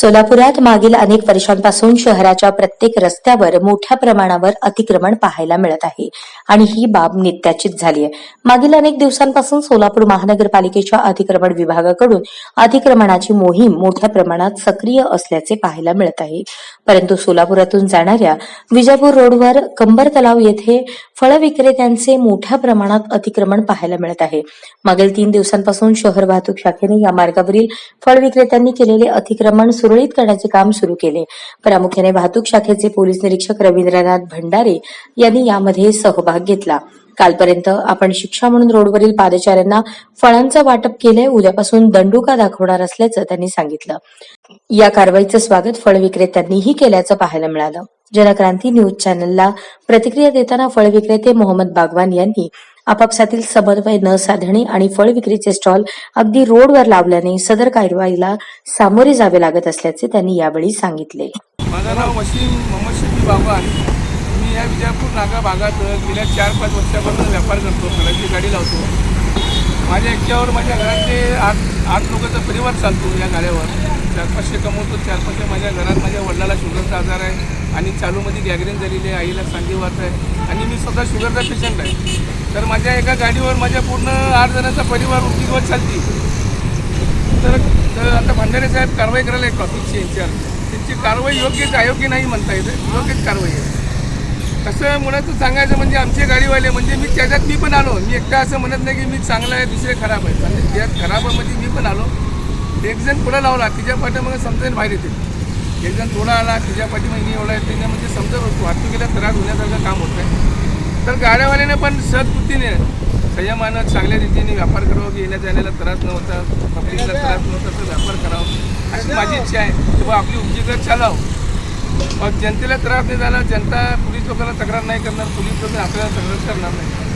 सोलापुरात मागील अनेक वर्षांपासून शहराच्या प्रत्येक रस्त्यावर मोठ्या प्रमाणावर अतिक्रमण पाहायला मिळत आहे आणि ही बाब नित्याचीच झाली आहे. मागील अनेक दिवसांपासून सोलापूर महानगरपालिकेच्या अतिक्रमण विभागाकडून अतिक्रमणाची मोहीम मोठ्या प्रमाणात सक्रिय असल्याचे पाहायला मिळत आहे. परंतु सोलापुरातून जाणाऱ्या विजापूर रोडवर कंबर तलाव येथे फळ विक्रेत्यांचे मोठ्या प्रमाणात अतिक्रमण पाहायला मिळत आहे. मागील तीन दिवसांपासून शहर वाहतूक शाखेने या मार्गावरील फळ विक्रेत्यांनी केलेले अतिक्रमण सुरू सुरळीत करण्याचे काम सुरू केले. प्रामुख्याने वाहतूक शाखेचे पोलीस निरीक्षक रवींद्रनाथ भंडारे यांनी यामध्ये सहभाग घेतला. कालपर्यंत आपण शिक्षा म्हणून रोडवरील पादचाऱ्यांना फळांचं वाटप केलंय उद्यापासून दंडुका दाखवणार असल्याचं त्यांनी सांगितलं. या कारवाईचं स्वागत फळ विक्रेत्यांनीही केल्याचं पाहायला मिळालं. जनक्रांती न्यूज चॅनलला प्रतिक्रिया देताना फळ विक्रेते मोहम्मद बागवान यांनी आपापसातील समन्वय न साधणे आणि फळ विक्रीचे स्टॉल अगदी रोडवर लावल्याने सदर कारवाईला सामोरे जावे लागत असल्याचे त्यांनी यावेळी सांगितले. माझं नाव वसीम मोहम्मद शफी बागवान मी या विजापूर नागा भागात गेल्या चार पाच वर्षापासून व्यापार करतो घराची गाडी लावतो. माझ्या एकट्यावर माझ्या घरातले आठ आठ लोकांचा परिवार चालतो या गाड्यावर. चार पाचशे कमवतो चार पाचशे माझ्या घरात माझ्या वडिलाला शुगरचा आजार आहे. आणि चालूमध्ये गॅगरीन झालेली आहे आईला सांधीवात आहे. आणि मी स्वतः शुगरचा पेशंट आहे. तर माझ्या एका गाडीवर माझ्या पूर्ण आठ जणांचा परिवार उठीवर चालते. तर तर आता भंडारे साहेब कारवाई करायला एक टॉपिकची यांच्यावर त्यांची कारवाई योग्यच अयोग्य नाही म्हणता येते. योग्यच कारवाई आहे. कसं म्हणत सांगायचं म्हणजे आमचे गाडीवाले म्हणजे मी त्याच्यात मी पण आलो. मी एकटा असं म्हणत नाही की मी चांगला आहे दुसरे खराब आहे म्हणजे त्यात खराबामध्ये मी पण आलो. एक जण पुढं लावला तिच्या पाठीमागे समजेल बाहेर येते. एक जण थोडा आला तिच्या पाठीमागे एवढा येते त्याने म्हणजे समजत होतो वाहतुकीला त्रास होण्यासारखं काम होत आहे तर गाड्यावाल्याने पण सद्बुद्धीने संयमानं चांगल्या रीतीने व्यापार करावा की येण्या जाण्याला त्रास नव्हता पब्लिकला त्रास नव्हता तर व्यापार करावा. अशी माझी इच्छा आहे की बा आपली उपजीविका चालावं मग जनतेला त्रास नाही झाला जनता पोलीस लोकांना तक्रार नाही करणार पोलीस लोक आपल्याला तक्रार करणार नाही.